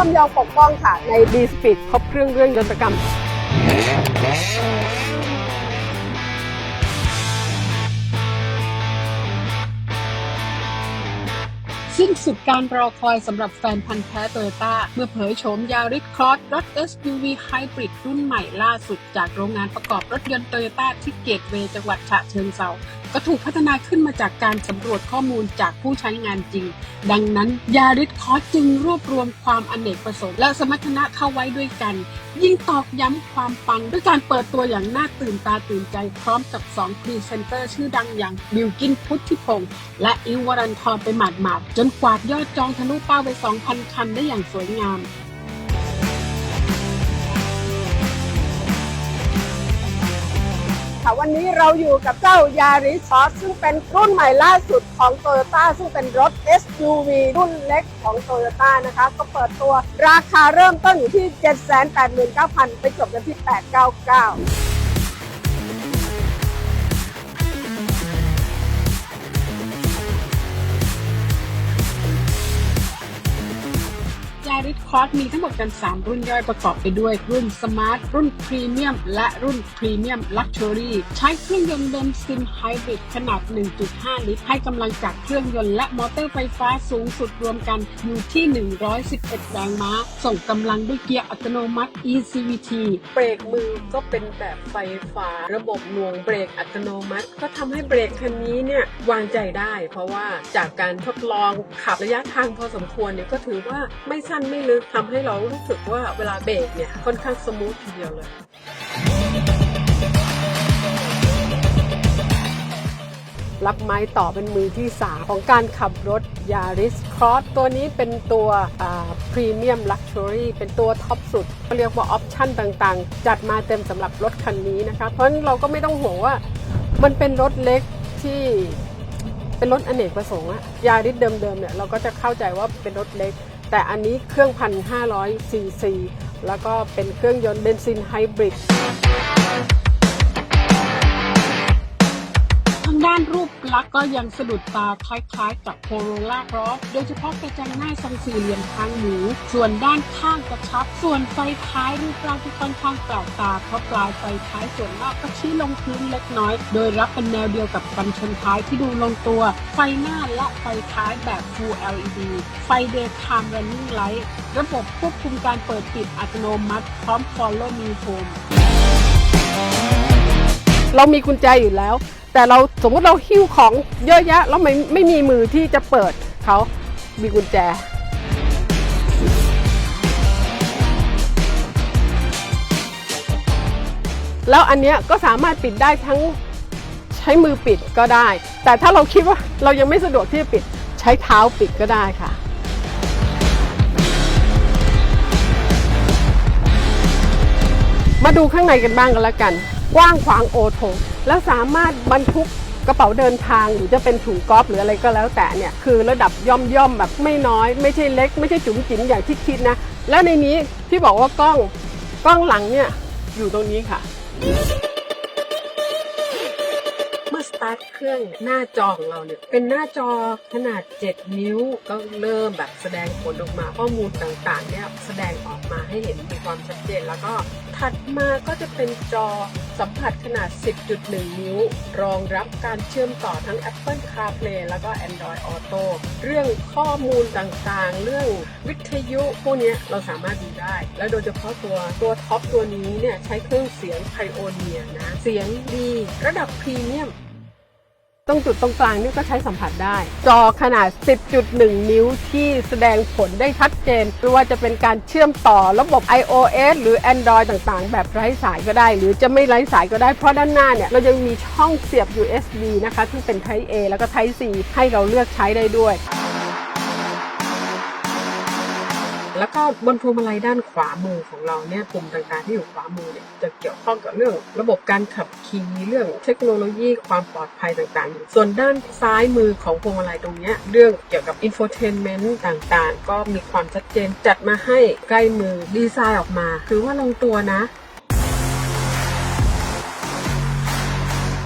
ลำยองปกป้องค่ะ ใน D Speed ครบเครื่องเรื่องยนตกรรม สิ้นสุดการรอคอยสำหรับแฟนพันธ์แท้โตโยต้า เมื่อเผยโฉมยาริสครอสรถ SUV Hybrid รุ่นใหม่ล่าสุดจากโรงงานประกอบรถยนต์โตโยต้าที่เกตเวย์จังหวัดฉะเชิงเซาก็ถูกพัฒนาขึ้นมาจากการสำรวจข้อมูลจากผู้ใช้งานจริง ดังนั้นยาริสคอสจึงรวบรวมความอเนกประสงค์และสมรรถนะเข้าไว้ด้วยกัน ยิ่งตอกย้ำความปัง ด้วยการเปิดตัวอย่างน่าตื่นตาตื่นใจพร้อมกับ 2 พรีเซนเตอร์ชื่อดังอย่างบิลกินพุทธิพงศ์และอิววรันทรไปหมาดๆจนกวาดยอดจองทะลุเป้าไป 2,000 คันได้อย่างสวยงาม ค่ะ วันนี้เราอยู่กับเจ้ายาริส s ซึ่งเป็นรุ่นใหม่ล่าสุดของโตโยต้าซึ่งเป็นรถ SUV รุ่นเล็กของโตโยต้านะคะ ก็เปิดตัวราคาเริ่มต้นอยู่ที่ 789,000 ไปจบกันที่ 899 ยาริสคอร์สมีทั้งหมดกัน 3 รุ่นย่อยประกอบไปด้วย รุ่นสมาร์ทรุ่นพรีเมียมและรุ่นพรีเมียมลักชัวรี่ใช้เครื่องยนต์เบนซินไฮบริดขนาด 1.5 ลิตร ให้กำลังจากเครื่องยนต์และมอเตอร์ไฟฟ้าสูงสุดรวมกันอยู่ที่ 111 แรงม้า ส่งกำลังด้วยเกียร์อัตโนมัติ ECVT เบรกมือก็เป็นแบบไฟฟ้า ระบบหน่วงเบรกอัตโนมัติ ก็ทำให้เบรกคันนี้เนี่ยวางใจได้ เพราะว่าจากการทดลองขับระยะทางพอสมควรเนี่ยก็ถือว่าไม่สั้นไม่ลึกทำให้เรารู้สึกว่าเวลาเบรกเนี่ยค่อนข้างสมูททีเดียวเลย รับไม้ต่อเป็นมือที่ 3 ของการขับรถ Yaris Cross ตัวนี้เป็นตัวพรีเมียมลักชัวรี่เป็นตัวท็อปสุดเขาเรียกว่าออปชั่นต่างๆ จัดมาเต็มสำหรับรถคันนี้นะคะเพราะฉะนั้นเราก็ไม่ต้องห่วงว่ามันเป็นรถเล็กที่เป็นรถอเนกประสงค์อะยาริสเดิมๆเนี่ยเราก็จะเข้าใจว่าเป็นรถเล็ก แต่อันนี้เครื่องพันห้าร้อยซีซีแล้วก็เป็นเครื่องยนต์เบนซินไฮบริดางด้านรูปลักษณ์ก็ยังสะดุดตาคล้ายๆ กับโคโรล่า r อ s โดยเฉพาะกระจังหน้าทรงสี่เหลี่ยมทางหมู ส่วนด้านข้างกระชับ ส่วนไฟท้ายรูปร่างที่ค่อนข้างแปลกตาเพราะปลายไฟท้ายส่วนนอกก็ชี้ลงพื้นเล็กน้อย โดยรับเป็นแนวเดียวกับกันชนท้ายที่ดูลงตัว ไฟหน้าและไฟท้ายแบบ Full LED ไฟ Daytime Running Light ระบบควบคุมการเปิดปิดอัตโนมัติ พร้อม Follow Me Home เรามีกุญแจอยู่แล้ว แต่เราสมมติเราหิ้วของเยอะแยะแล้วไม่ไม่มีมือที่จะเปิดเขามีกุญแจแล้วอันเนี้ยก็สามารถปิดได้ทั้งใช้มือปิดก็ได้ แต่ถ้าเราคิดว่าเรายังไม่สะดวกที่จะปิดใช้เท้าปิดก็ได้ค่ะ มาดูข้างในกันบ้างกันแล้วกัน กว้างขวางโอโถงแล้วสามารถบรรทุกกระเป๋าเดินทางหรือจะเป็นถุงกอล์ฟหรืออะไรก็แล้วแต่เนี่ยคือระดับย่อมย่อมแบบไม่น้อย ไม่ใช่เล็ก ไม่ใช่จุ๋มจิ๋มอย่างที่คิดนะ แล้วในนี้ที่บอกว่ากล้องกล้องหลังเนี่ยอยู่ตรงนี้ค่ะ เมื่อสตาร์ทเครื่องหน้าจอของเราเนี่ยเป็นหน้าจอขนาด 7 นิ้วก็เริ่มแบบแสดงผลออกมาข้อมูลต่างๆเนี่ยแสดงออกมาให้เห็นมีความชัดเจนแล้วก็ถัดมาก็จะเป็นจอ สัมผัสขนาด 10.1 นิ้ว รองรับการเชื่อมต่อทั้ง Apple CarPlay แล้วก็ Android Auto เรื่องข้อมูลต่างๆ เรื่องวิทยุพวกนี้เราสามารถดูได้ และโดยเฉพาะตัวตัวท็อปตัวนี้เนี่ยใช้เครื่องเสียงไพโอเนียนะ เสียงดี ระดับพรีเมียม ตรงจุดตรงกลางนี่ก็ใช้สัมผัสได้ จอขนาด 10.1 นิ้วที่แสดงผลได้ชัดเจนไม่ว่าจะเป็นการเชื่อมต่อระบบ iOS หรือ Android ต่างๆ แบบไร้สายก็ได้ หรือจะไม่ไร้สายก็ได้ เพราะด้านหน้าเนี่ย เรายังมีช่องเสียบ USB นะคะ ซึ่งเป็น Type A แล้วก็ Type C ให้เราเลือกใช้ได้ด้วย แล้วก็บนพวงมาลัยด้านขวามือของเราเนี่ยปุ่มต่างๆที่อยู่ขวามือเนี่ยจะเกี่ยวข้องกับเรื่อง ระบบการขับขี่เรื่องเทคโนโลยีความปลอดภัยต่างๆอยู่ส่วนด้านซ้ายมือของพวงมาลัยตรงเนี้ยเรื่องเกี่ยวกับอินโฟเทนเมนต์ต่างๆ ก็มีความชัดเจนจัดมาให้ใกล้มือดีไซน์ออกมาถือว่าลงตัวนะ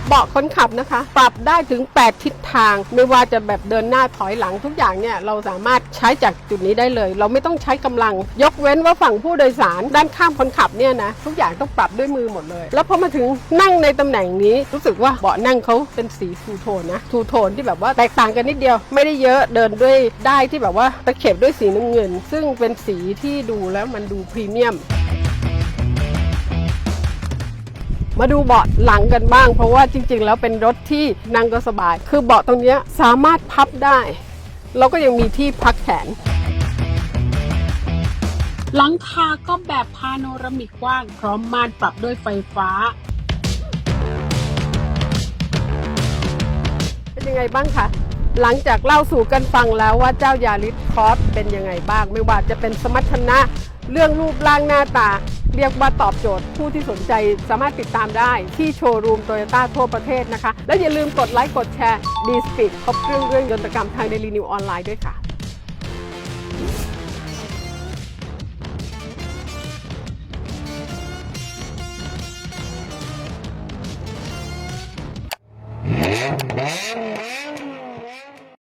เบาะคนขับนะคะ ปรับได้ถึง 8 ทิศทาง ไม่ว่าจะแบบเดินหน้าถอยหลังทุกอย่างเนี่ยเราสามารถใช้จากจุดนี้ได้เลย เราไม่ต้องใช้กำลัง ยกเว้นว่าฝั่งผู้โดยสาร ด้านข้ามคนขับเนี่ยนะทุกอย่างต้องปรับด้วยมือหมดเลย แล้วพอมาถึงนั่งในตำแหน่งนี้รู้สึกว่าเบาะนั่งเขาเป็นสีทูโทนนะทูโทนที่แบบว่าแตกต่างกันนิดเดียว ไม่ได้เยอะเดินด้วยได้ที่แบบว่าตะเข็บด้วยสีน้ำเงิน ซึ่งเป็นสีที่ดูแล้วมันดูพรีเมียม มาดูเบาะหลังกันบ้าง เพราะว่าจริง ๆ แล้วเป็นรถที่นั่งก็สบาย คือเบาะตรงเนี้ยสามารถพับได้แล้วก็ยังมีที่พักแขน หลังคาก็แบบพาโนรามิกกว้าง พร้อมม่านปรับด้วยไฟฟ้า เป็นยังไงบ้างคะหลังจากเล่าสู่กันฟังแล้วว่าเจ้ายาริสคอสเป็นยังไงบ้าง ไม่ว่าจะเป็นสมรรถนะเรื่องรูปร่างหน้าตา เรียกว่าตอบโจทย์ผู้ที่สนใจสามารถติดตามได้ที่โชว์รูมโตโยต้าทั่วประเทศนะคะ แล้วอย่าลืมกดไลค์กดแชร์ดีสปีดครบเครื่องเรื่องยนตกรรมทางเดลีนิวออนไลน์ด้วยค่ะ Yeah.